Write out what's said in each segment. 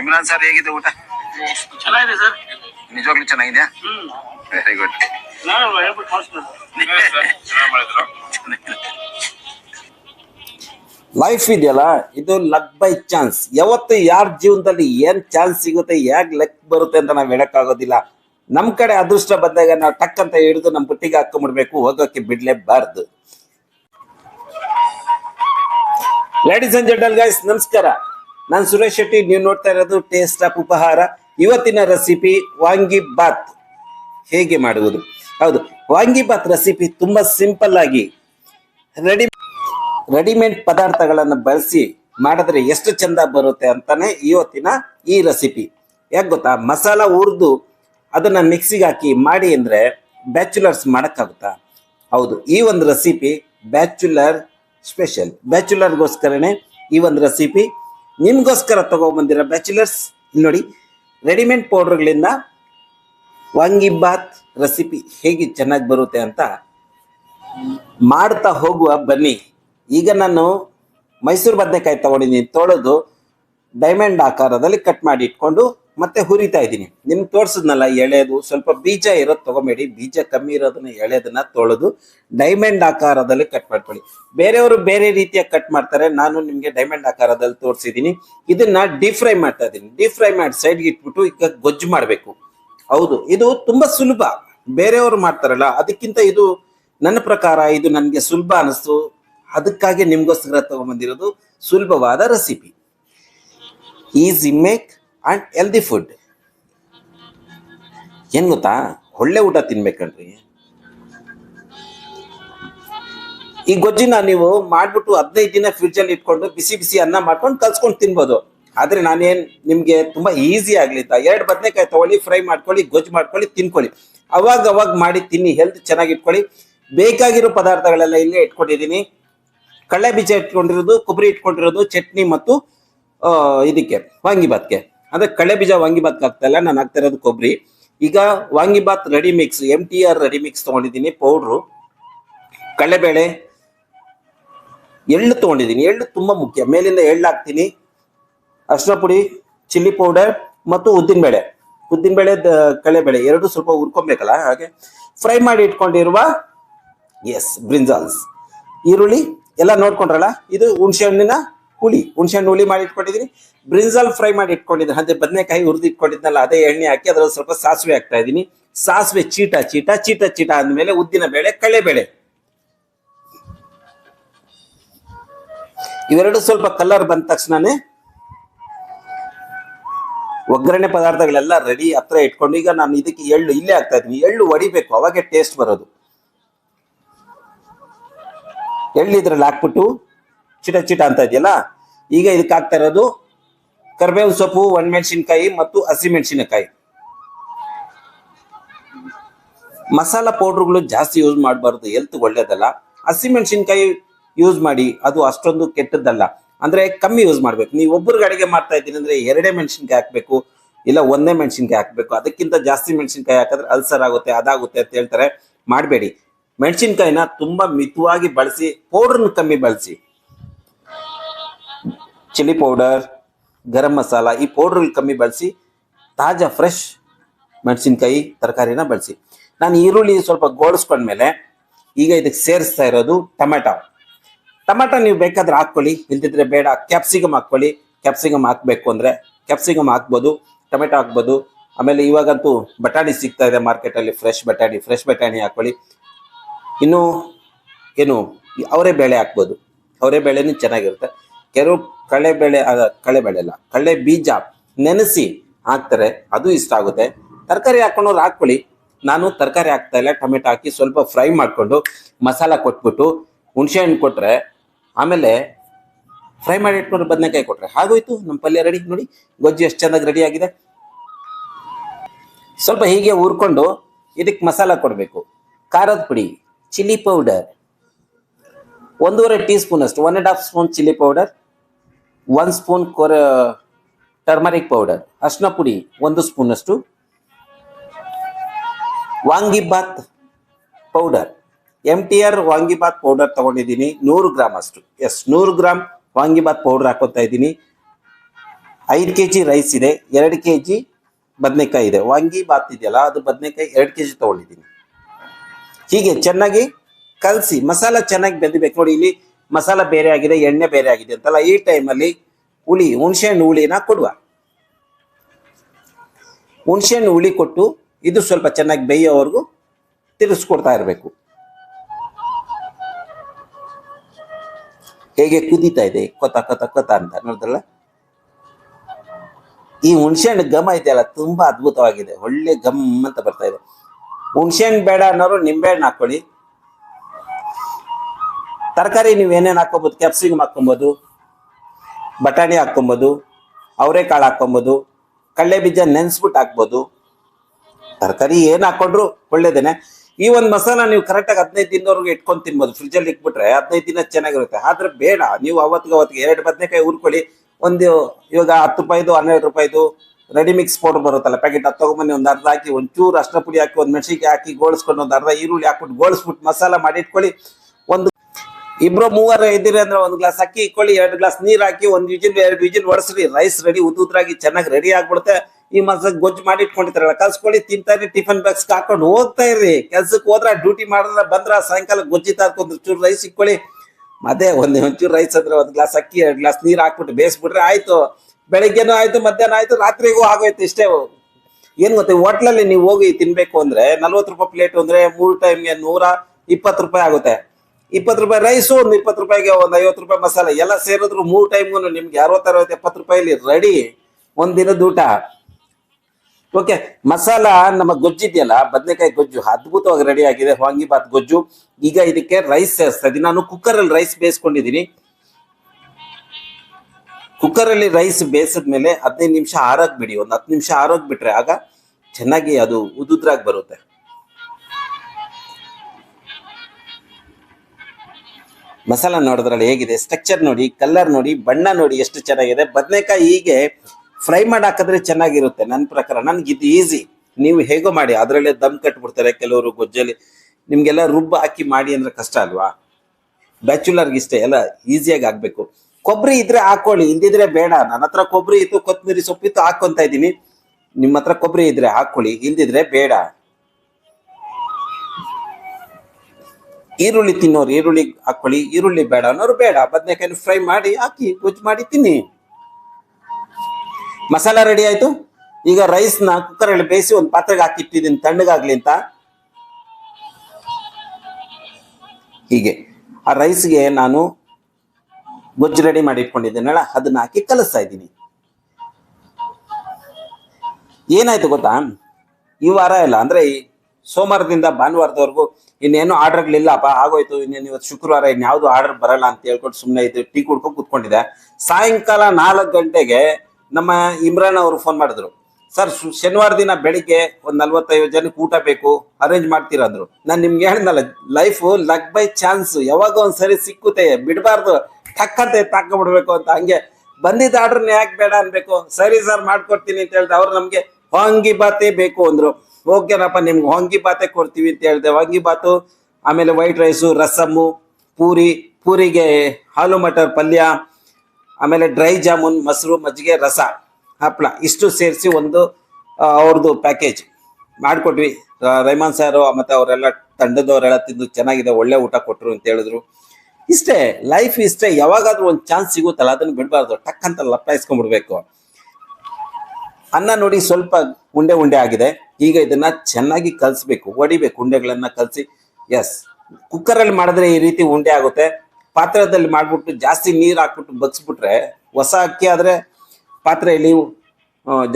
Imran sir. ಹೇಗಿದೆ ಊಟ? ಚೆನ್ನಾಗಿದೆ ಸರ್. ನಿಜವಾಗ್ಲೂ ಚೆನ್ನಾಗಿದ್ಯಾ? ಹ್ಮ್. ವೆರಿ ಗುಡ್ ಲೈಫ್ ಇದೆಯಲ್ಲ ಇದು ಲಕ್ ಬೈ ಚಾನ್ಸ್ ಯಾವತ್ತು ಯಾರ ಜೀವನದಲ್ಲಿ ಏನ್ ಚಾನ್ಸ್ ಸಿಗುತ್ತೆ ಹೇಗ್ ಲೆಕ್ ಬರುತ್ತೆ ಅಂತ ನಾವ್ ಹೇಳಕ್ಕಾಗೋದಿಲ್ಲ. ನಮ್ ಕಡೆ ಅದೃಷ್ಟ ಬಂದಾಗ ನಾವು ಟಕ್ ಅಂತ ಹಿಡಿದು ನಮ್ ಬುಟ್ಟಿಗೆ ಹಾಕೊಂಡ್ಬಿಡ್ಬೇಕು ಹೋಗೋಕೆ ಬಿಡ್ಲೇಬಾರ್ದು. ಲೇಡೀಸ್ ಅಂಡ್ ಜೆಂಟಲ್ ಗೈಸ್ ನಮಸ್ಕಾರ. ನಾನು ಸುರೇಶ್ ಶೆಟ್ಟಿ, ನೀವು ನೋಡ್ತಾ ಇರೋದು ಟೇಸ್ಟ್ ಆಫ್ ಉಪಹಾರ. ಇವತ್ತಿನ ರೆಸಿಪಿ ವಾಂಗಿ ಬಾತ್. ಹೇಗೆ ಮಾಡುವುದು? ಹೌದು, ವಾಂಗಿ ಬಾತ್ ರೆಸಿಪಿ ತುಂಬಾ ಸಿಂಪಲ್ ಆಗಿ ರೆಡಿ ರೆಡಿಮೇಡ್ ಪದಾರ್ಥಗಳನ್ನು ಬಳಸಿ ಮಾಡಿದ್ರೆ ಎಷ್ಟು ಚಂದ ಬರುತ್ತೆ ಅಂತಾನೆ ಇವತ್ತಿನ ಈ ರೆಸಿಪಿ ಯಾಕೆ ಗೊತ್ತಾ? ಮಸಾಲ ಹುರಿದು ಅದನ್ನ ಮಿಕ್ಸಿಗೆ ಹಾಕಿ ಮಾಡಿ ಅಂದ್ರೆ ಬ್ಯಾಚುಲರ್ಸ್ ಮಾಡಕ್ಕಾಗುತ್ತಾ? ಹೌದು, ಈ ಒಂದು ರೆಸಿಪಿ ಬ್ಯಾಚುಲರ್ ಸ್ಪೆಷಲ್ ಬ್ಯಾಚುಲರ್ಗೋಸ್ಕರನೇ ಈ ಒಂದು ರೆಸಿಪಿ ನಿಮ್ಗೋಸ್ಕರ ತಗೊಂಬಂದಿರೋ ಬ್ಯಾಚುಲರ್ಸ್, ಇಲ್ಲಿ ನೋಡಿ, ರೆಡಿಮೇಡ್ ಪೌಡರ್ಗಳಿಂದ ವಾಂಗಿಬಾತ್ ರೆಸಿಪಿ ಹೇಗೆ ಚೆನ್ನಾಗಿ ಬರುತ್ತೆ ಅಂತ ಮಾಡ್ತಾ ಹೋಗುವ, ಬನ್ನಿ. ಈಗ ನಾನು ಮೈಸೂರು ಬದನೆಕಾಯಿ ತಗೊಂಡಿದ್ದೀನಿ. ತೊಳೆದು ಡೈಮಂಡ್ ಆಕಾರದಲ್ಲಿ ಕಟ್ ಮಾಡಿ ಇಟ್ಕೊಂಡು ಮತ್ತೆ ಹುರಿತಾ ಇದ್ದೀನಿ. ನಿಮ್ಗೆ ತೋರಿಸಿದ್ನಲ್ಲ, ಎಳೆದು ಸ್ವಲ್ಪ ಬೀಜ ಇರೋದು ತೊಗೊಬೇಡಿ. ಬೀಜ ಕಮ್ಮಿ ಇರೋದನ್ನ ಎಳೆದನ್ನ ತೊಳೆದು ಡೈಮಂಡ್ ಆಕಾರದಲ್ಲಿ ಕಟ್ ಮಾಡ್ಕೊಳ್ಳಿ. ಬೇರೆಯವರು ಬೇರೆ ರೀತಿಯ ಕಟ್ ಮಾಡ್ತಾರೆ. ನಾನು ನಿಮ್ಗೆ ಡೈಮಂಡ್ ಆಕಾರದಲ್ಲಿ ತೋರಿಸಿದ್ದೀನಿ. ಇದನ್ನ ಡೀಪ್ ಫ್ರೈ ಮಾಡ್ತಾ ಇದ್ದೀನಿ. ಡೀಪ್ ಫ್ರೈ ಮಾಡಿ ಸೈಡ್ಗೆ ಇಟ್ಬಿಟ್ಟು ಈಗ ಗೊಜ್ಜು ಮಾಡಬೇಕು. ಹೌದು, ಇದು ತುಂಬಾ ಸುಲಭ. ಬೇರೆಯವರು ಮಾಡ್ತಾರಲ್ಲ, ಅದಕ್ಕಿಂತ ಇದು ನನ್ನ ಪ್ರಕಾರ ಇದು ನನಗೆ ಸುಲಭ ಅನಿಸ್ತು. ಅದಕ್ಕಾಗಿ ನಿಮ್ಗೋಸ್ಕರ ತಗೊಂಡ್ಬಂದಿರೋದು ಸುಲಭವಾದ recipe easy make and healthy food ಏನು ಗೊತ್ತಾ? ಒಳ್ಳೆ ಊಟ ತಿನ್ಬೇಕಣ್ರಿ ಈ ಗೊಜ್ಜಿನ ನೀವು ಮಾಡ್ಬಿಟ್ಟು ಹದಿನೈದು ದಿನ ಫ್ರಿಡ್ಜ್ ಅಲ್ಲಿ ಇಟ್ಕೊಂಡು ಬಿಸಿ ಬಿಸಿ ಅನ್ನ ಮಾಡ್ಕೊಂಡು ಕಲ್ಸ್ಕೊಂಡು ತಿನ್ಬೋದು. ಆದರೆ ನಾನೇನು ನಿಮಗೆ ತುಂಬ ಈಸಿ ಆಗ್ಲಿ ಅಂತ. ಎರಡು ಬದನೆಕಾಯಿ ತಗೊಳ್ಳಿ ಫ್ರೈ ಮಾಡ್ಕೊಳ್ಳಿ, ಗೊಜ್ಜು ಮಾಡ್ಕೊಳ್ಳಿ, ತಿನ್ಕೊಳ್ಳಿ. ಅವಾಗ ಅವಾಗ ಮಾಡಿ ತಿನ್ನಿ ಹೆಲ್ತ್ ಚೆನ್ನಾಗಿ ಇಟ್ಕೊಳ್ಳಿ. ಬೇಕಾಗಿರೋ ಪದಾರ್ಥಗಳೆಲ್ಲ ಇಲ್ಲೇ ಇಟ್ಕೊಂಡಿದ್ದೀನಿ. ಕಳ್ಳೆ ಬೀಜ ಇಟ್ಕೊಂಡಿರೋದು, ಕೊಬ್ಬರಿ ಇಟ್ಕೊಂಡಿರೋದು, ಚಟ್ನಿ ಮತ್ತು ಇದಕ್ಕೆ ವಾಂಗಿಬಾತ್ಗೆ ಅಂದ್ರೆ ಕಳೆ ಬೀಜ ವಾಂಗಿಬಾತ್ ಹಾಕ್ತಾ ಇಲ್ಲ, ನಾನು ಹಾಕ್ತಾ ಇರೋದು ಕೊಬ್ಬರಿ ಈಗ vangibath ready mix M T R ready mix ತಗೊಂಡಿದ್ದೀನಿ ಪೌಡ್ರು ಕಳೆಬೇಳೆ ಎಳ್ಳು ತಗೊಂಡಿದ್ದೀನಿ. ಎಳ್ಳು ತುಂಬಾ ಮುಖ್ಯ. ಮೇಲಿಂದ ಎಳ್ಳು ಹಾಕ್ತೀನಿ. ಅರಿಶಿನ ಪುಡಿ ಚಿಲ್ಲಿ ಪೌಡರ್ ಮತ್ತು ಉದ್ದಿನಬೇಳೆ. ಉದ್ದಿನಬೇಳೆ, ದ- ಕಳೆಬೇಳೆ ಎರಡು ಸ್ವಲ್ಪ ಹುರ್ಕೊಬೇಕಲ್ಲ, ಹಾಗೆ ಫ್ರೈ ಮಾಡಿ ಇಟ್ಕೊಂಡಿರುವ ಎಸ್ ಬ್ರಿಂಜಾಲ್ಸ್ ಈರುಳ್ಳಿ ಎಲ್ಲ ನೋಡ್ಕೊಂಡ್ರಲ್ಲ, ಇದು ಹುಣಸೆ ಹಣ್ಣಿನ ಹುಳಿ, ಹುಣಸೆಹಣ್ಣು ಹುಳಿ ಮಾಡಿ ಇಟ್ಕೊಂಡಿದ್ದೀನಿ ಬ್ರಿಂಜಲ್ ಫ್ರೈ ಮಾಡಿ ಇಟ್ಕೊಂಡಿದ್ದೀನಿ ಅಂದ್ರೆ ಬದನೆಕಾಯಿ ಹುರಿದು ಇಟ್ಕೊಂಡಿದ್ನಲ್ಲ, ಅದೇ ಎಣ್ಣೆ ಹಾಕಿ ಅದ್ರಲ್ಲಿ ಸ್ವಲ್ಪ ಸಾಸಿವೆ ಹಾಕ್ತಾ ಇದ್ದೀನಿ ಸಾಸಿವೆ ಚೀಟ ಚೀಟ ಚೀಟ ಚೀಟ ಅಂದ್ಮೇಲೆ ಉದ್ದಿನ ಬೇಳೆ ಕಡಲೆಬೇಳೆ ಇವೆರಡು ಸ್ವಲ್ಪ ಕಲರ್ ಬಂದ ತಕ್ಷಣನೇ ಒಗ್ಗರಣೆ ಪದಾರ್ಥಗಳೆಲ್ಲ ರೆಡಿ ಹತ್ರ ಇಟ್ಕೊಂಡು, ಈಗ ನಾನು ಇದಕ್ಕೆ ಎಳ್ಳು ಇಲ್ಲೇ ಹಾಕ್ತಾ ಇದ್ದೀನಿ ಎಳ್ಳು ಒಡಿಬೇಕು, ಅವಾಗೆ ಟೇಸ್ಟ್ ಬರೋದು. ಎಳ್ಳು ಇದ್ರಲ್ಲಿ ಹಾಕ್ಬಿಟ್ಟು ಚಿಟ ಚಿಟ ಅಂತ ಇದೆಯಲ್ಲ, ಈಗ ಇದಕ್ಕೆ ಹಾಕ್ತಾ ಇರೋದು ಕರ್ಬೇವು ಸೊಪ್ಪು, ಒಣಮೆಣಸಿನ್ಕಾಯಿ ಮತ್ತು ಹಸಿಮೆಣಸಿನಕಾಯಿ ಮಸಾಲ ಪೌಡರ್ಗಳು ಜಾಸ್ತಿ ಯೂಸ್ ಮಾಡಬಾರ್ದು ಹೆಲ್ತ್ ಒಳ್ಳೇದಲ್ಲ. ಹಸಿಮೆಣಸಿನ್ಕಾಯಿ ಯೂಸ್ ಮಾಡಿ, ಅದು ಅಷ್ಟೊಂದು ಕೆಟ್ಟದ್ದಲ್ಲ. ಅಂದ್ರೆ ಕಮ್ಮಿ ಯೂಸ್ ಮಾಡ್ಬೇಕು. ನೀವು ಒಬ್ಬರಿಗೆ ಅಡಿಗೆ ಮಾಡ್ತಾ ಇದ್ದೀನಿ ಅಂದ್ರೆ ಎರಡೇ ಮೆಣಸಿನ್ಕಾಯಿ ಹಾಕ್ಬೇಕು, ಇಲ್ಲ ಒಂದೇ ಮೆಣಸಿನ್ಕಾಯಿ ಹಾಕ್ಬೇಕು. ಅದಕ್ಕಿಂತ ಜಾಸ್ತಿ ಮೆಣಸಿನ್ಕಾಯಿ ಹಾಕಿದ್ರೆ ಅಲ್ಸರ್ ಆಗುತ್ತೆ, ಅದಾಗುತ್ತೆ ಅಂತ ಹೇಳ್ತಾರೆ. ಮಾಡಬೇಡಿ. ಮೆಣಸಿನ್ಕಾಯಿನ ತುಂಬಾ ಮಿತವಾಗಿ ಬಳಸಿ ಪೌಡ್ರನ್ನ ಕಮ್ಮಿ ಬಳಸಿ. ಚಿಲ್ಲಿ ಪೌಡರ್, ಗರಂ ಮಸಾಲ ಈ ಪೌಡರ್ ಕಮ್ಮಿ ಬಳಸಿ, ತಾಜಾ ಫ್ರೆಶ್ ಮೆಣಸಿನ್ಕಾಯಿ ತರಕಾರಿನ ಬಳಸಿ. ನಾನು ಈರುಳ್ಳಿ ಸ್ವಲ್ಪ ಗೋಳಿಸ್ಕೊಂಡ್ಮೇಲೆ ಈಗ ಇದಕ್ಕೆ ಸೇರಿಸ್ತಾ ಇರೋದು ಟೊಮೆಟೊ. ಟೊಮೆಟೊ ನೀವು ಬೇಕಾದ್ರೆ ಹಾಕ್ಕೊಳ್ಳಿ, ಇಲ್ದಿದ್ರೆ ಬೇಡ. ಕ್ಯಾಪ್ಸಿಕಮ್ ಹಾಕ್ಕೊಳ್ಳಿ. ಕ್ಯಾಪ್ಸಿಕಮ್ ಹಾಕ್ಬೇಕು ಅಂದ್ರೆ ಕ್ಯಾಪ್ಸಿಕಮ್ ಹಾಕ್ಬೋದು, ಟೊಮೆಟೊ ಹಾಕ್ಬೋದು. ಆಮೇಲೆ ಇವಾಗಂತೂ ಬಟಾಣಿ ಸಿಗ್ತಾ ಇದೆ ಮಾರ್ಕೆಟಲ್ಲಿ ಫ್ರೆಶ್ ಬಟಾಣಿ ಫ್ರೆಶ್ ಬಟಾಣಿ ಹಾಕ್ಕೊಳ್ಳಿ. ಇನ್ನು ಏನು ಅವರೇ ಬೇಳೆ ಹಾಕ್ಬೋದು. ಅವರೇ ಬೇಳೆನೂ ಚೆನ್ನಾಗಿರುತ್ತೆ. ಕೆಲವು ಕಳೆಬೇಳೆ ಅದ ಕಳೆಬೇಳೆ ಅಲ್ಲ, ಕಳೆ ಬೀಜ ನೆನೆಸಿ ಹಾಕ್ತಾರೆ, ಅದು ಇಷ್ಟ ಆಗುತ್ತೆ. ತರಕಾರಿ ಹಾಕೊಂಡವ್ರು ಹಾಕ್ಕೊಳ್ಳಿ. ನಾನು ತರಕಾರಿ ಹಾಕ್ತಾ ಇಲ್ಲ, ಟೊಮೆಟೊ ಹಾಕಿ ಸ್ವಲ್ಪ ಫ್ರೈ ಮಾಡಿಕೊಂಡು ಮಸಾಲ ಕೊಟ್ಬಿಟ್ಟು ಹುಣಸೆ ಹಣ್ಣು ಕೊಟ್ಟರೆ ಆಮೇಲೆ ಫ್ರೈ ಮಾಡಿ ಇಟ್ಕೊಂಡು ಬದನೆಕಾಯಿ ಕೊಟ್ಟರೆ ಹಾಗೋಯ್ತು. ನಮ್ಮ ಪಲ್ಯ ರೆಡಿ ನೋಡಿ, ಗೊಜ್ಜು ಎಷ್ಟು ಚೆನ್ನಾಗಿ ರೆಡಿ ಆಗಿದೆ. ಸ್ವಲ್ಪ ಹೀಗೆ ಹುರ್ಕೊಂಡು ಇದಕ್ಕೆ ಮಸಾಲ ಕೊಡಬೇಕು. ಖಾರದ ಪುಡಿ ಚಿಲ್ಲಿ ಪೌಡರ್ ಒಂದೂವರೆ ಟೀ ಸ್ಪೂನ್ ಅಷ್ಟು one and half spoon chilli powder one spoon ಕೊರ turmeric powder, ಅರ್ಶಿನ ಪುಡಿ ಒಂದು ಸ್ಪೂನ್ ಅಷ್ಟು vangibath powder M T R vangibath powder ತಗೊಂಡಿದ್ದೀನಿ, ನೂರು ಗ್ರಾಮ್ ಅಷ್ಟು. ಎಸ್, ನೂರು ಗ್ರಾಮ್ ವಾಂಗಿಬಾತ್ ಪೌಡರ್ ಹಾಕೋತಾ ಇದ್ದೀನಿ. ಐದು ಕೆ ಜಿ ರೈಸ್ ಇದೆ, ಎರಡು ಕೆ ಜಿ ಬದನೆಕಾಯಿ ಇದೆ. ವಾಂಗಿಬಾತ್ ಇದೆಯಲ್ಲ, ಅದು ಬದನೆಕಾಯಿ ಎರಡು ಕೆ ಜಿ ತಗೊಂಡಿದ್ದೀನಿ. ಹೀಗೆ ಚೆನ್ನಾಗಿ ಕಲಸಿ, ಮಸಾಲ ಚೆನ್ನಾಗಿ ಬೆಂದಿಬೇಕು. ನೋಡಿ, ಇಲ್ಲಿ ಮಸಾಲ ಬೇರೆ ಆಗಿದೆ, ಎಣ್ಣೆ ಬೇರೆ ಆಗಿದೆ ಅಂತಲ್ಲ, ಈ ಟೈಮಲ್ಲಿ ಹುಳಿ, ಹುಣಸೆಹಣ್ಣು ಹುಳಿನ ಕೊಡುವ. ಹುಣಸೆಹಣ್ಣು ಹುಳಿ ಕೊಟ್ಟು ಇದು ಸ್ವಲ್ಪ ಚೆನ್ನಾಗಿ ಬೇಯೋವರೆಗೂ ತಿರುಗಿಸ್ಕೊಡ್ತಾ ಇರಬೇಕು. ಹೇಗೆ ಕುದೀತಾ ಇದೆ, ಕೊತ ಕೊತ ಕೊತ ಅಂತ ನೋಡಿದ್ರಲ್ಲ ಈ ಹುಣಸೆಹಣ್ಣು ಘಮ ಇದೆಯಲ್ಲ ತುಂಬಾ ಅದ್ಭುತವಾಗಿದೆ, ಒಳ್ಳೆ ಗಮ್ ಅಂತ ಬರ್ತಾ ಇದೆ. ಹುಣಸೆಹಣ್ಣು ಬೇಡ ಅನ್ನೋರು ನಿಂಬೆಹಣ್ಣು ಹಾಕೊಳ್ಳಿ. ತರಕಾರಿ ನೀವು ಏನೇನು ಹಾಕೊಬೋದು ಕ್ಯಾಪ್ಸಿಕಮ್ ಹಾಕೊಬೋದು ಬಟಾಣಿ ಹಾಕೊಬೋದು ಅವರೆಕಾಳು ಹಾಕೊಬೋದು ಕಡಲೆ ಬೀಜ ನೆನೆಸ್ಬಿಟ್ಟು ಹಾಕ್ಬೋದು. ತರಕಾರಿ ಏನು ಹಾಕೊಂಡ್ರು ಒಳ್ಳೇದೇನೆ. ಈ ಒಂದು ಮಸಾಲ ನೀವು ಕರೆಕ್ಟಾಗಿ ಹದಿನೈದು ದಿನದವರೆಗೂ ಇಟ್ಕೊಂಡು ತಿನ್ಬೋದು. ಫ್ರಿಜ್ಜಲ್ಲಿ ಇಟ್ಬಿಟ್ರೆ ಹದಿನೈದು ದಿನ ಚೆನ್ನಾಗಿರುತ್ತೆ. ಆದ್ರೆ ಬೇಡ, ನೀವು ಅವತ್ತಿಗೆ ಅವತ್ತಿಗೆ ಎರಡು ಬದನೆಕಾಯಿ ಹುರ್ಕೊಳ್ಳಿ. ಒಂದು ಇವಾಗ ಹತ್ತು ರೂಪಾಯಿದು, ಹನ್ನೆರಡು ರೂಪಾಯಿದು ರೆಡಿ ಮಿಕ್ಸ್ ಪೌಡರ್ ಬರುತ್ತಲ್ಲ ಪ್ಯಾಕೆಟ್ ಅದು ಒಂದು ಅರ್ಧ ಹಾಕಿ, ಒಂಚೂರು ಅಷ್ಟ ಪುಡಿ ಹಾಕಿ, ಒಂದು ಮೆಣಸಿಗೆ ಹಾಕಿ ಗೋಳಿಸ್ಕೊಂಡು ಒಂದು ಅರ್ಧ ಈರುಳ್ಳಿ ಹಾಕ್ಬಿಟ್ಟು ಗೋಳಿಸ್ಬಿಟ್ಟು ಮಸಾಲ ಮಾಡಿ ಇಟ್ಕೊಳ್ಳಿ. ಇಬ್ರು ಮೂವರು ಇದ್ದೀರಿ ಅಂದ್ರೆ ಒಂದು ಗ್ಲಾಸ್ ಅಕ್ಕಿ ಇಕ್ಕೊಳ್ಳಿ, ಎರಡು ಗ್ಲಾಸ್ ನೀರ್ ಹಾಕಿ, ಒಂದು ವಿಜಿಲ್, ಎರಡು ವಿಜಿಲ್ ಒಡಿಸ್ರಿ. ರೈಸ್ ರೆಡಿ ಉದ್ದುದ್ರಾಗಿ ಚೆನ್ನಾಗಿ ರೆಡಿ ಆಗ್ಬಿಡುತ್ತೆ. ಈ ಮಸಾಲ ಗೊಜ್ಜು ಮಾಡಿ ಇಟ್ಕೊಂಡಿರ್ತಾರಲ್ಲ, ಕಲ್ಸ್ಕೊಳ್ಳಿ ತಿಂತಾರೆ ಟಿಫನ್ ಬಾಕ್ಸ್ ಹಾಕೊಂಡು ಹೋಗ್ತಾ ಇರ್ರಿ ಕೆಲ್ಸಕ್ಕೆ ಹೋದ್ರ ಡ್ಯೂಟಿ ಮಾಡಿದ್ರ ಬಂದ್ರ ಸಾಯಂಕಾಲ ಗೊಜ್ಜಿ ತಾರ್ಕೊಂಡ್ರು ಚೂರು ರೈಸ್ ಇಕ್ಕೊಳ್ಳಿ. ಮತ್ತೆ ಒಂದ್ ಒಂಚೂರು ರೈಸ್ ಅಂದ್ರೆ ಒಂದ್ ಗ್ಲಾಸ್ ಅಕ್ಕಿ, ಎರಡು ಗ್ಲಾಸ್ ನೀರ್ ಹಾಕ್ಬಿಟ್ಟು ಬೇಯಿಸ್ಬಿಟ್ರೆ ಆಯ್ತು. ಬೆಳಿಗ್ಗೆನೂ ಆಯ್ತು, ಮಧ್ಯಾಹ್ನ ಆಯ್ತು, ರಾತ್ರಿಗೂ ಆಗೋಯ್ತು ಇಷ್ಟೇ. ಏನ್ ಗೊತ್ತೆ ಹೋಟ್ಲಲ್ಲಿ ನೀವು ಹೋಗಿ ತಿನ್ಬೇಕು ಅಂದ್ರೆ ನಲ್ವತ್ತು ರೂಪಾಯಿ ಪ್ಲೇಟ್ ಅಂದ್ರೆ ಮೂರು ಟೈಮ್ಗೆ ನೂರ ಇಪ್ಪತ್ತು ರೂಪಾಯಿ ಆಗುತ್ತೆ. ಇಪ್ಪತ್ತು ರೂಪಾಯಿ ರೈಸು ಒಂದು ಇಪ್ಪತ್ತು ರೂಪಾಯಿಗೆ ಒಂದು ಐವತ್ತು ರೂಪಾಯಿ ಮಸಾಲೆ ಎಲ್ಲ ಸೇರಿದ್ರು ಮೂರು ಟೈಮ್ಗೂ ನಿಮ್ಗೆ ಅರವತ್ತು ಅರವತ್ತು ಎಪ್ಪತ್ತು ರೂಪಾಯಿಲಿ ರೆಡಿ ಒಂದು ಊಟ. ಓಕೆ ಮಸಾಲ ನಮ್ಮ ಗೊಜ್ಜಿದೆಯಲ್ಲ ಬದನೆಕಾಯಿ ಗೊಜ್ಜು ಅದ್ಭುತವಾಗಿ ರೆಡಿ ಆಗಿದೆ ವಾಂಗಿಬಾತ್ ಗೊಜ್ಜು. ಈಗ ಇದಕ್ಕೆ ರೈಸ್ ಸೇರಿಸ್ತಾ ಇದ್ದೀನಿ. ನಾನು ಕುಕ್ಕರ್ ಅಲ್ಲಿ ರೈಸ್ ಬೇಯಿಸ್ಕೊಂಡಿದ್ದೀನಿ. ಕುಕ್ಕರ್ ಅಲ್ಲಿ ರೈಸ್ ಬೇಯಿಸಿದ್ಮೇಲೆ ಹದಿನೈದು ನಿಮಿಷ ಆರೋಗ್ಯ ಬಿಡಿ ಒಂದು ಹತ್ತು ನಿಮಿಷ ಆರೋಗ್ಯ ಬಿಟ್ರೆ ಆಗ ಚೆನ್ನಾಗಿ ಅದು ಉದುದ್ರಾಗಿ ಬರುತ್ತೆ. ಮಸಾಲ ನೋಡಿದ್ರಲ್ಲಿ ಹೇಗಿದೆ? ಸ್ಟ್ರಕ್ಚರ್ ನೋಡಿ ಕಲರ್ ನೋಡಿ, ಬಣ್ಣ ನೋಡಿ ಎಷ್ಟು ಚೆನ್ನಾಗಿದೆ. ಬದನೆಕಾಯಿ ಹೀಗೆ ಫ್ರೈ ಮಾಡಿ ಹಾಕಿದ್ರೆ ಚೆನ್ನಾಗಿರುತ್ತೆ. ನನ್ನ ಪ್ರಕಾರ ನನ್ಗೆ ಇದು ಈಸಿ ನೀವು ಹೇಗೋ ಮಾಡಿ. ಅದರಲ್ಲೇ ದಮ್ ಕಟ್ಬಿಡ್ತಾರೆ ಕೆಲವರು ಗೊಜ್ಜಲ್ಲಿ. ನಿಮ್ಗೆಲ್ಲ ರುಬ್ಬ ಹಾಕಿ ಮಾಡಿ ಅಂದ್ರೆ ಕಷ್ಟ ಅಲ್ವಾ? ಬ್ಯಾಚುಲರ್ಗೆ ಇಷ್ಟೇ. ಎಲ್ಲ ಈಸಿಯಾಗಿ ಆಗ್ಬೇಕು ಕೊಬ್ಬರಿ ಇದ್ರೆ ಹಾಕೊಳ್ಳಿ. ಇಲ್ದಿದ್ರೆ ಬೇಡ. ನನ್ನ ಹತ್ರ ಕೊಬ್ಬರಿ ಇತ್ತು ಕೊತ್ತಂಬರಿ ಸೊಪ್ಪಿತ್ತು ಹಾಕೊಂತ ಇದ್ದೀನಿ. ನಿಮ್ಮ ಹತ್ರ ಕೊಬ್ಬರಿ ಇದ್ರೆ ಹಾಕೊಳ್ಳಿ. ಇಲ್ದಿದ್ರೆ ಬೇಡ. ಈರುಳ್ಳಿ ತಿನ್ನೋರು ಈರುಳ್ಳಿ ಹಾಕೊಳ್ಳಿ, ಈರುಳ್ಳಿ ಬೇಡ ಅನ್ನೋರು ಬೇಡ. ಬದನೆಕಾಯಿ ಫ್ರೈ ಮಾಡಿ, ಹಾಕಿ, ಗೊಜ್ಜು ಮಾಡಿ ತಿನ್ನಿ. ಮಸಾಲ ರೆಡಿ ಆಯ್ತು? ಈಗ ರೈಸ್ನ ಕುಕ್ಕರ್ ಅಲ್ಲಿ ಬೇಯಿಸಿ ಒಂದು ಪಾತ್ರೆಗೆ ಹಾಕಿಟ್ಟಿದ್ದೀನಿ, ತಣ್ಣಗಾಗ್ಲಿ ಅಂತ. ಹೀಗೆ. ಆ ರೈಸ್ಗೆ ನಾನು ಗೊಜ್ಜು ರೆಡಿ ಮಾಡಿ ಇಟ್ಕೊಂಡಿದ್ದೀನಲ್ಲ ಅದನ್ನ ಹಾಕಿ ಕಲಿಸ್ತಾ ಇದ್ದೀನಿ. ಏನಾಯ್ತು ಗೊತ್ತಾ? ಈ ವಾರ ಇಲ್ಲ ಅಂದ್ರೆ ಸೋಮವಾರದಿಂದ ಭಾನುವಾರದವರೆಗೂ ಇನ್ನೇನು ಆರ್ಡರ್ಗಳಿಲ್ಲಪ್ಪ ಆಗೋಯ್ತು, ಇನ್ನೇನು ಇವತ್ತು ಶುಕ್ರವಾರ ಇನ್ಯಾವುದು ಆರ್ಡರ್ ಬರಲ್ಲ ಅಂತ ಹೇಳ್ಕೊಂಡು ಸುಮ್ಮನೆ ಇದ್ದು ಟೀ ಕುಡ್ಕೊಂಡು ಕೂತ್ಕೊಂಡಿದೆ ಸಾಯಂಕಾಲ ನಾಲ್ಕು ಗಂಟೆಗೆ ನಮ್ಮ ಇಮ್ರಾನ್ ಅವರು ಫೋನ್ ಮಾಡಿದ್ರು. ಸರ್ ಶನಿವಾರ ದಿನ ಬೆಳಿಗ್ಗೆ ಒಂದ್ ನಲ್ವತ್ತೈದು ಜನಕ್ಕೆ ಊಟ ಬೇಕು ಅರೇಂಜ್ ಮಾಡ್ತೀರಾ? ಅಂದ್ರು. ನಾನು ನಿಮ್ಗೆ ಹೇಳಿದ್ನಲ್ಲ ಲೈಫ್ ಲಕ್ ಬೈ ಚಾನ್ಸ್ ಯಾವಾಗ ಒಂದ್ಸರಿ ಸಿಕ್ಕುತ್ತೆ, ಬಿಡಬಾರ್ದು ತಕ್ಕಂತೆ ತಕ್ಕ ತಾಕೊಂಡ್ಬಿಡ್ಬೇಕು ಅಂತ ಹಂಗೆ ಬಂದಿದ್ದ ಆರ್ಡರ್ನ ಯಾಕೆ ಬೇಡ ಅನ್ಬೇಕು? ಸರಿ ಸರ್, ಮಾಡ್ಕೊಡ್ತೀನಿ ಅಂತ ಹೇಳ್ದೆ. ಅವ್ರು ನಮ್ಗೆ ವಾಂಗಿ ಬಾತೇ ಬೇಕು ಅಂದ್ರು. ಓಕೆನಪ್ಪ ನಿಮ್ಗೆ ಹೊಂಗಿ ಬಾತೆ ಕೊಡ್ತೀವಿ ಅಂತ ಹೇಳಿದೆ. ಹೊಂಗಿ ಬಾತು, ಆಮೇಲೆ ವೈಟ್ ರೈಸು ರಸಮ್ಮು ಪೂರಿ, ಪೂರಿಗೆ ಹಾಲು ಮಟರ್ ಪಲ್ಯ, ಆಮೇಲೆ ಡ್ರೈ ಜಾಮೂನ್, ಮೊಸರು, ಮಜ್ಜಿಗೆ, ರಸ ಹಪ್ಪಳ ಇಷ್ಟು ಸೇರಿಸಿ ಒಂದು ಅವ್ರದ್ದು ಪ್ಯಾಕೇಜ್ ಮಾಡಿಕೊಟ್ವಿ. ರೈಮಾನ್ ಸಾರು, ಮತ್ತೆ ಅವರೆಲ್ಲ ತಂಡದವರೆಲ್ಲ ತಿಂದು ಚೆನ್ನಾಗಿದೆ, ಒಳ್ಳೆ ಊಟ ಕೊಟ್ಟರು ಅಂತ ಹೇಳಿದ್ರು. ಇಷ್ಟೇ, ಲೈಫ್ ಇಷ್ಟೇ, ಯಾವಾಗಾದ್ರೂ ಒಂದು ಚಾನ್ಸ್ ಸಿಗುತ್ತಲ್ಲ, ಅದನ್ನ ಬಿಡಬಾರ್ದು. ಟಕ್ ಅಂತ ಲಪ್ಪಾಯಿಸ್ಕೊಂಡ್ಬಿಡ್ಬೇಕು ಅನ್ನ ನೋಡಿ ಸ್ವಲ್ಪ ಉಂಡೆ ಉಂಡೆ ಆಗಿದೆ. ಈಗ ಇದನ್ನ ಚೆನ್ನಾಗಿ ಕಲಸ್ಬೇಕು, ಒಡಿಬೇಕು, ಉಂಡೆಗಳನ್ನ ಕಲಸಿ. ಎಸ್ ಕುಕ್ಕರಲ್ಲಿ ಮಾಡಿದ್ರೆ ಈ ರೀತಿ ಉಂಡೆ ಆಗುತ್ತೆ. ಪಾತ್ರದಲ್ಲಿ ಮಾಡ್ಬಿಟ್ಟು ಜಾಸ್ತಿ ನೀರು ಹಾಕ್ಬಿಟ್ಟು ಬಗ್ಸ್ಬಿಟ್ರೆ, ಹೊಸ ಅಕ್ಕಿ ಆದ್ರೆ ಪಾತ್ರೆಯಲ್ಲಿ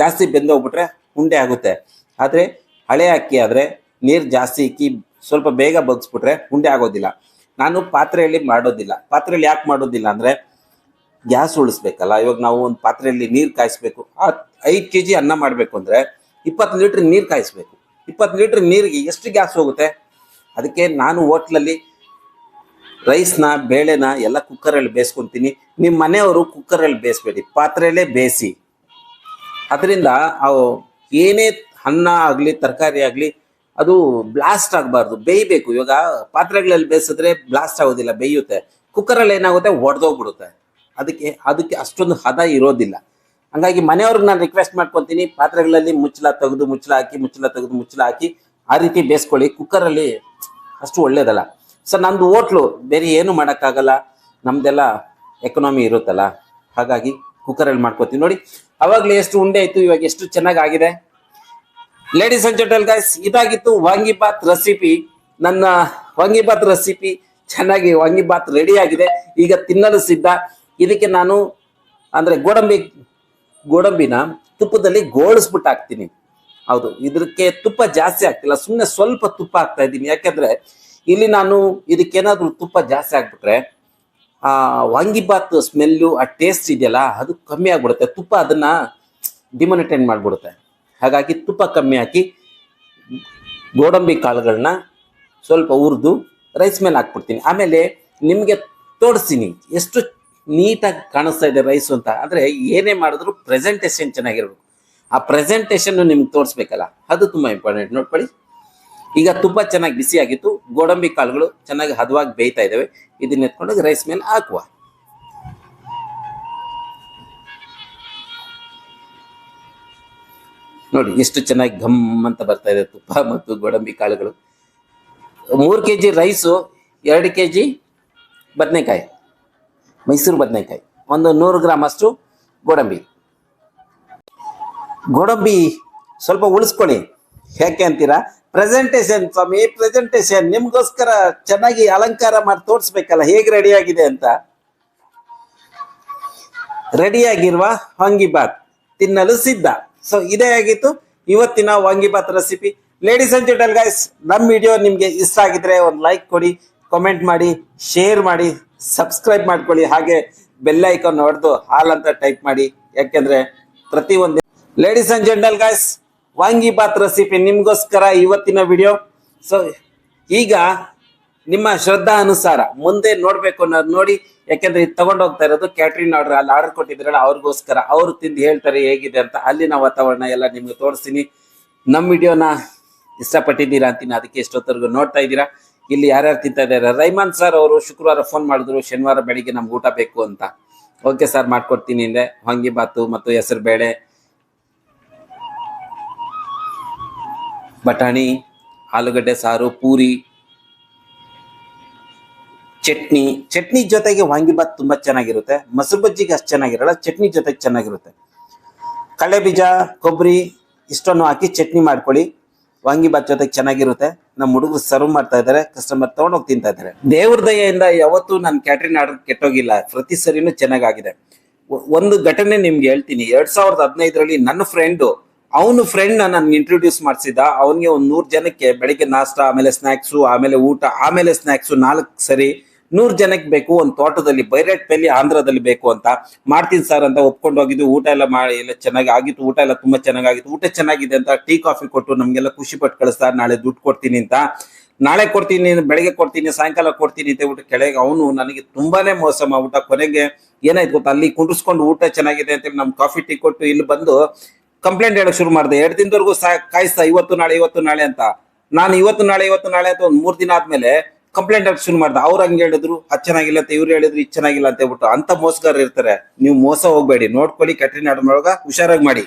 ಜಾಸ್ತಿ ಬೆಂದೋಗ್ಬಿಟ್ರೆ ಉಂಡೆ ಆಗುತ್ತೆ. ಆದ್ರೆ ಹಳೆ ಅಕ್ಕಿ ಆದ್ರೆ ನೀರು ಜಾಸ್ತಿ ಇಕ್ಕಿ ಸ್ವಲ್ಪ ಬೇಗ ಬಗ್ಸ್ಬಿಟ್ರೆ ಉಂಡೆ ಆಗೋದಿಲ್ಲ. ನಾನು ಪಾತ್ರೆಯಲ್ಲಿ ಮಾಡೋದಿಲ್ಲ. ಪಾತ್ರೆಯಲ್ಲಿ ಯಾಕೆ ಮಾಡೋದಿಲ್ಲ ಅಂದ್ರೆ ಗ್ಯಾಸ್ ಉಳಿಸ್ಬೇಕಲ್ಲ? ಇವಾಗ ನಾವು ಒಂದು ಪಾತ್ರೆಯಲ್ಲಿ ನೀರು ಕಾಯಿಸ್ಬೇಕು. ಆ ಐದು ಕೆ ಜಿ ಅನ್ನ ಮಾಡಬೇಕು ಅಂದರೆ ಇಪ್ಪತ್ತು ಲೀಟ್ರ್ ನೀರು ಕಾಯಿಸ್ಬೇಕು. ಇಪ್ಪತ್ತು ಲೀಟ್ರ್ ನೀರಿಗೆ ಎಷ್ಟು ಗ್ಯಾಸ್ ಹೋಗುತ್ತೆ? ಅದಕ್ಕೆ ನಾನು ಹೋಟ್ಲಲ್ಲಿ ರೈಸ್ನ, ಬೇಳೆನ ಎಲ್ಲ ಕುಕ್ಕರಲ್ಲಿ ಬೇಯಿಸ್ಕೊತೀನಿ. ನಿಮ್ಮ ಮನೆಯವರು ಕುಕ್ಕರಲ್ಲಿ ಬೇಯಿಸ್ಬೇಡಿ. ಪಾತ್ರೆಯಲ್ಲೇ ಬೇಯಿಸಿ. ಅದರಿಂದ ಅವು ಏನೇ ಅನ್ನ ಆಗಲಿ, ತರಕಾರಿ ಆಗಲಿ, ಅದು ಬ್ಲಾಸ್ಟ್ ಆಗಬಾರ್ದು. ಬೇಯಬೇಕು. ಇವಾಗ ಪಾತ್ರೆಗಳಲ್ಲಿ ಬೇಯಿಸಿದ್ರೆ ಬ್ಲಾಸ್ಟ್ ಆಗೋದಿಲ್ಲ, ಬೇಯುತ್ತೆ. ಕುಕ್ಕರಲ್ಲಿ ಏನಾಗುತ್ತೆ ಒಡೆದೋಗ್ಬಿಡುತ್ತೆ. ಅದಕ್ಕೆ ಅದಕ್ಕೆ ಅಷ್ಟೊಂದು ಹದ ಇರೋದಿಲ್ಲ. ಹಂಗಾಗಿ ಮನೆಯವ್ರಿಗೆ ನಾನು ರಿಕ್ವೆಸ್ಟ್ ಮಾಡ್ಕೊತೀನಿ, ಪಾತ್ರೆಗಳಲ್ಲಿ ಮುಚ್ಚಳ ತೆಗೆದು, ಮುಚ್ಚಳ ಹಾಕಿ ಮುಚ್ಚಲ ತೆಗೆದು, ಮುಚ್ಚಳ ಹಾಕಿ ಆ ರೀತಿ ಬೇಯಿಸ್ಕೊಳ್ಳಿ. ಕುಕ್ಕರಲ್ಲಿ ಅಷ್ಟು ಒಳ್ಳೇದಲ್ಲ. ಸರ್ ನಂದು ಹೋಟ್ಲು, ಬೇರೆ ಏನು ಮಾಡೋಕ್ಕಾಗಲ್ಲ. ನಮ್ದೆಲ್ಲ ಎಕನಾಮಿ ಇರುತ್ತಲ್ಲ. ಹಾಗಾಗಿ ಕುಕ್ಕರಲ್ಲಿ ಮಾಡ್ಕೋತೀನಿ. ನೋಡಿ, ಅವಾಗಲೇ ಎಷ್ಟು ಉಂಡೆ ಆಯಿತು, ಇವಾಗ ಎಷ್ಟು ಚೆನ್ನಾಗಿ ಆಗಿದೆ ಲೇಡೀಸ್ ಅಂಡ್ ಜೆಂಟಲ್ ಗಾಯ್ಸ್ ಇದಾಗಿತ್ತು ವಾಂಗಿಬಾತ್ ರೆಸಿಪಿ ನನ್ನ ವಾಂಗಿಬಾತ್ ರೆಸಿಪಿ ಚೆನ್ನಾಗಿ ವಾಂಗಿಬಾತ್ ರೆಡಿ ಆಗಿದೆ. ಈಗ ತಿನ್ನಲು ಸಿದ್ಧ. ಇದಕ್ಕೆ ನಾನು ಅಂದ್ರೆ ಗೋಡಂಬಿ, ಗೋಡಂಬಿನ ತುಪ್ಪದಲ್ಲಿ ಗೋಳಿಸ್ಬಿಟ್ಟು ಹಾಕ್ತೀನಿ ಹೌದು ಇದಕ್ಕೆ ತುಪ್ಪ ಜಾಸ್ತಿ ಆಗ್ತಿಲ್ಲ ಸುಮ್ಮನೆ ಸ್ವಲ್ಪ ತುಪ್ಪ ಹಾಕ್ತಾ ಇದ್ದೀನಿ. ಯಾಕೆಂದರೆ ಇಲ್ಲಿ ನಾನು ಇದಕ್ಕೇನಾದರೂ ತುಪ್ಪ ಜಾಸ್ತಿ ಹಾಕ್ಬಿಟ್ರೆ, ಆ ವಾಂಗಿಬಾತ್ ಸ್ಮೆಲ್ಲು, ಆ ಟೇಸ್ಟ್ ಇದೆಯಲ್ಲ, ಅದು ಕಮ್ಮಿ ಆಗ್ಬಿಡುತ್ತೆ. ತುಪ್ಪ ಅದನ್ನ ಡಿಮೊನಿಟೈನ್ ಮಾಡ್ಬಿಡುತ್ತೆ. ಹಾಗಾಗಿ ತುಪ್ಪ ಕಮ್ಮಿ ಹಾಕಿ ಗೋಡಂಬಿ ಕಾಳುಗಳನ್ನ ಸ್ವಲ್ಪ ಹುರಿದು ರೈಸ್ ಮೇಲೆ ಹಾಕ್ಬಿಡ್ತೀನಿ. ಆಮೇಲೆ ನಿಮಗೆ ತೋರಿಸ್ತೀನಿ, ಎಷ್ಟು ನೀಟಾಗಿ ಕಾಣಿಸ್ತಾ ಇದೆ ರೈಸು ಅಂತ. ಅಂದರೆ ಏನೇ ಮಾಡಿದ್ರು ಪ್ರೆಸೆಂಟೇಷನ್ ಚೆನ್ನಾಗಿರ್ಬೇಕು. ಆ ಪ್ರೆಸೆಂಟೇಷನ್ ನಿಮ್ಗೆ ತೋರಿಸ್ಬೇಕಲ್ಲ, ಅದು ತುಂಬ ಇಂಪಾರ್ಟೆಂಟ್ ನೋಡ್ಕೊಳ್ಳಿ. ಈಗ ತುಪ್ಪ ಚೆನ್ನಾಗಿ ಬಿಸಿ ಆಗಿತ್ತು. ಗೋಡಂಬಿ ಕಾಳುಗಳು ಚೆನ್ನಾಗಿ ಹದವಾಗಿ ಬೇಯ್ತಾ ಇದ್ದಾವೆ ಇದನ್ನ ಎತ್ಕೊಂಡೋಗಿ ರೈಸ್ ಮೇಲೆ ಹಾಕುವ. ನೋಡಿ, ಎಷ್ಟು ಚೆನ್ನಾಗಿ ಘಮ್ ಅಂತ ಬರ್ತಾ ಇದೆ ತುಪ್ಪ ಮತ್ತು ಗೋಡಂಬಿ ಕಾಳುಗಳು. ಮೂರು ಕೆ ಜಿ ರೈಸು ಎರಡು ಕೆ ಜಿ ಬದನೆಕಾಯಿ. ಮೈಸೂರು ಬದನೆಕಾಯಿ. ಒಂದು ನೂರು ಗ್ರಾಮ್ ಅಷ್ಟು ಗೋಡಂಬಿ. ಗೋಡಂಬಿ ಸ್ವಲ್ಪ ಉಳಿಸ್ಕೊಳ್ಳಿ. ಯಾಕೆ ಅಂತೀರಾ? ಪ್ರೆಸೆಂಟೇಷನ್ ಸ್ವಾಮಿ ಪ್ರೆಸೆಂಟೇಷನ್ ನಿಮ್ಗೋಸ್ಕರ ಚೆನ್ನಾಗಿ ಅಲಂಕಾರ ಮಾಡಿ ತೋರಿಸ್ಬೇಕಲ್ಲ, ಹೇಗೆ ರೆಡಿ ಆಗಿದೆ ಅಂತ? ರೆಡಿಯಾಗಿರುವ ವಾಂಗಿಬಾತ್ ತಿನ್ನಲು ಸಿದ್ಧ. ಸೊ ಇದೇ ಆಗಿತ್ತು. ಇವತ್ತಿನ vangibath recipe ladies and gentle guys ನಮ್ಮ ವಿಡಿಯೋ ನಿಮಗೆ ಇಷ್ಟ ಆಗಿದ್ರೆ ಒಂದು ಲೈಕ್ ಕೊಡಿ. ಕಾಮೆಂಟ್ ಮಾಡಿ ಶೇರ್ ಮಾಡಿ ಸಬ್ಸ್ಕ್ರೈಬ್ ಮಾಡ್ಕೊಳ್ಳಿ. ಹಾಗೆ ಬೆಲ್ ಐಕಾನ್ ಹೊಡೆದು ಹಾಲ್ ಅಂತ ಟೈಪ್ ಮಾಡಿ. ಯಾಕೆಂದ್ರೆ ಪ್ರತಿ ಒಂದು ladies and gentle vangi bath recipe ನಿಮ್ಗೋಸ್ಕರ ಇವತ್ತಿನ ವಿಡಿಯೋ ಸೊ ಈಗ ನಿಮ್ಮ ಶ್ರದ್ಧಾ ಅನುಸಾರ ಮುಂದೆ ನೋಡ್ಬೇಕು ಅನ್ನೋದು ನೋಡಿ. ಯಾಕೆಂದ್ರೆ ಇದು ತಗೊಂಡು ಹೋಗ್ತಾ ಇರೋದು ಕ್ಯಾಟ್ರಿನ್ ಆರ್ಡರ್ ಅಲ್ಲಿ ಆರ್ಡರ್ ಕೊಟ್ಟಿದ್ರಲ್ಲ, ಅವ್ರಿಗೋಸ್ಕರ. ಅವ್ರು ತಿಂದು ಹೇಳ್ತಾರೆ ಹೇಗಿದೆ ಅಂತ. ಅಲ್ಲಿನ ವಾತಾವರಣ ಎಲ್ಲ ನಿಮ್ಗೆ ತೋರಿಸ್ತೀನಿ. ನಮ್ಮ ವಿಡಿಯೋನ ಇಷ್ಟಪಟ್ಟಿದ್ದೀರಾ ಅಂತೀನಿ. ಅದಕ್ಕೆ ಎಷ್ಟೊತ್ತರೆಗೂ ನೋಡ್ತಾ ಇದ್ದೀರಾ. ಇಲ್ಲಿ ಯಾರ್ಯಾರು ತಿಂತಾ ಇದ್ದಾರೆ? ರೈಮಾನ್ ಸರ್ ಅವರು ಶುಕ್ರವಾರ ಫೋನ್ ಮಾಡಿದ್ರು, ಶನಿವಾರ ಬೆಳಿಗ್ಗೆ ನಮ್ಗೆ ಊಟ ಬೇಕು ಅಂತ. ಓಕೆ ಸರ್ ಮಾಡ್ಕೊಡ್ತೀನಿ ಅಂದೆ ಬಾತು ಮತ್ತು ಹೆಸರು ಬೇಳೆ. ಬಟಾಣಿ, ಆಲೂಗಡ್ಡೆ, ಸಾರು, ಪೂರಿ, ಚಟ್ನಿ. ಚಟ್ನಿ ಜೊತೆಗೆ ವಾಂಗಿಬಾತ್ ತುಂಬಾ ಚೆನ್ನಾಗಿರುತ್ತೆ. ಮೊಸರು ಬಜ್ಜಿಗೆ ಅಷ್ಟು ಚೆನ್ನಾಗಿರಲ್ಲ, ಚಟ್ನಿ ಜೊತೆಗೆ ಚೆನ್ನಾಗಿರುತ್ತೆ. ಕಳೆ ಬೀಜ, ಕೊಬ್ಬರಿ, ಇಷ್ಟನ್ನು ಹಾಕಿ ಚಟ್ನಿ ಮಾಡ್ಕೊಳ್ಳಿ. ವಾಂಗಿಬಾತ್ ಜೊತೆಗೆ ಚೆನ್ನಾಗಿರುತ್ತೆ. ನಮ್ಮ ಹುಡುಗರು ಸರ್ವ್ ಮಾಡ್ತಾ ಇದ್ದಾರೆ ಕಸ್ಟಮರ್ ತಗೊಂಡೋಗಿ ತಿಂತಾ ಇದ್ದಾರೆ ದೇವ್ರ ದಯೆಯಿಂದ ಯಾವತ್ತೂ ನನ್ನ ಕ್ಯಾಟ್ರಿನ್ ಆರ್ಡರ್ ಕೆಟ್ಟೋಗಿಲ್ಲ, ಪ್ರತಿ ಸರಿನೂ ಚೆನ್ನಾಗಾಗಿದೆ. ಒಂದು ಘಟನೆ ನಿಮ್ಗೆ ಹೇಳ್ತೀನಿ. ಎರಡ್ ಸಾವಿರದ ಹದಿನೈದರಲ್ಲಿ ನನ್ನ ಫ್ರೆಂಡು ಅವನು ಫ್ರೆಂಡ್ ನನ್ಗೆ ಇಂಟ್ರೊಡ್ಯೂಸ್ ಮಾಡಿಸಿದ ಅವನಿಗೆ ಒಂದು ನೂರು ಜನಕ್ಕೆ ಬೆಳಿಗ್ಗೆ ನಾಷ್ಟ, ಆಮೇಲೆ ಸ್ನ್ಯಾಕ್ಸು ಆಮೇಲೆ ಊಟ, ಆಮೇಲೆ ಸ್ನ್ಯಾಕ್ಸು ನಾಲ್ಕು ಸರಿ. ನೂರು ಜನಕ್ಕೆ ಬೇಕು ಒಂದು ತೋಟದಲ್ಲಿ ಬೈರೇಟ್ಪಲ್ಲಿ ಆಂಧ್ರದಲ್ಲಿ ಬೇಕು ಅಂತ ಮಾಡ್ತೀನಿ ಸರ್ ಅಂತ ಒಪ್ಕೊಂಡು ಹೋಗಿದ್ವಿ ಊಟ ಎಲ್ಲ ಮಾಡಿ ಎಲ್ಲ ಚೆನ್ನಾಗಿ ಆಗಿತ್ತು, ಊಟ ಎಲ್ಲ ತುಂಬಾ ಚೆನ್ನಾಗಿತ್ತು ಊಟ ಚೆನ್ನಾಗಿದೆ ಅಂತ ಟೀ, ಕಾಫಿ ಕೊಟ್ಟು ನಮ್ಗೆಲ್ಲ ಖುಷಿ ಪಟ್ಟು ಕಳಿಸ್ತಾರೆ ನಾಳೆ ದುಡ್ಡು ಕೊಡ್ತೀನಿ ಅಂತ. ನಾಳೆ ಕೊಡ್ತೀನಿ, ಬೆಳಗ್ಗೆ ಕೊಡ್ತೀನಿ, ಸಾಯಂಕಾಲ ಕೊಡ್ತೀನಿ ಅಂತ ಊಟ ಕೆಳಗೆ ಅವನು ನನಗೆ ತುಂಬಾನೇ ಮೋಸ ಊಟ ಕೊನೆಗೆ ಏನಾಯ್ತು ಗೊತ್ತಾ? ಅಲ್ಲಿ ಕುಂಡಿಸ್ಕೊಂಡು ಊಟ ಚೆನ್ನಾಗಿದೆ ಅಂತ ನಮ್ ಕಾಫಿ, ಟೀ ಕೊಟ್ಟು ಇಲ್ಲಿ ಬಂದು ಕಂಪ್ಲೇಂಟ್ ಹೇಳಕ್ ಶುರು ಮಾಡಿದೆ. ಎರಡು ದಿನದವರೆಗೂ ಕಾಯಿಸ್ತಾ, ಇವತ್ತು ನಾಳೆ ಇವತ್ತು ನಾಳೆ ಅಂತ. ನಾನು ಇವತ್ತು ನಾಳೆ ಇವತ್ತು ನಾಳೆ ಅಂತ ಒಂದು ಮೂರು ದಿನ ಆದ್ಮೇಲೆ ಕಂಪ್ಲೇಂಟ್ ಆಗಿ ಶುರು ಮಾಡ್ದೆ. ಅವ್ರು ಹಂಗೆ ಹೇಳಿದ್ರು, ಅದ್ ಚೆನ್ನಾಗಿಲ್ಲ ಅಂತ ಇವ್ರು ಹೇಳಿದ್ರು, ಇದು ಚೆನ್ನಾಗಿಲ್ಲ ಅಂತ ಹೇಳ್ಬಿಟ್ಟು ಅಂತ ಮೋಸಗಾರರು ಇರ್ತಾರೆ. ನೀವು ಮೋಸ ಹೋಗ್ಬೇಡಿ, ನೋಡ್ಕೊಳ್ಳಿ ಕ್ಯಾಟ್ರಿನ್ ಆರ್ಡರ್ ಮಾಡುವಾಗ ಹುಷಾರಾಗಿ ಮಾಡಿ.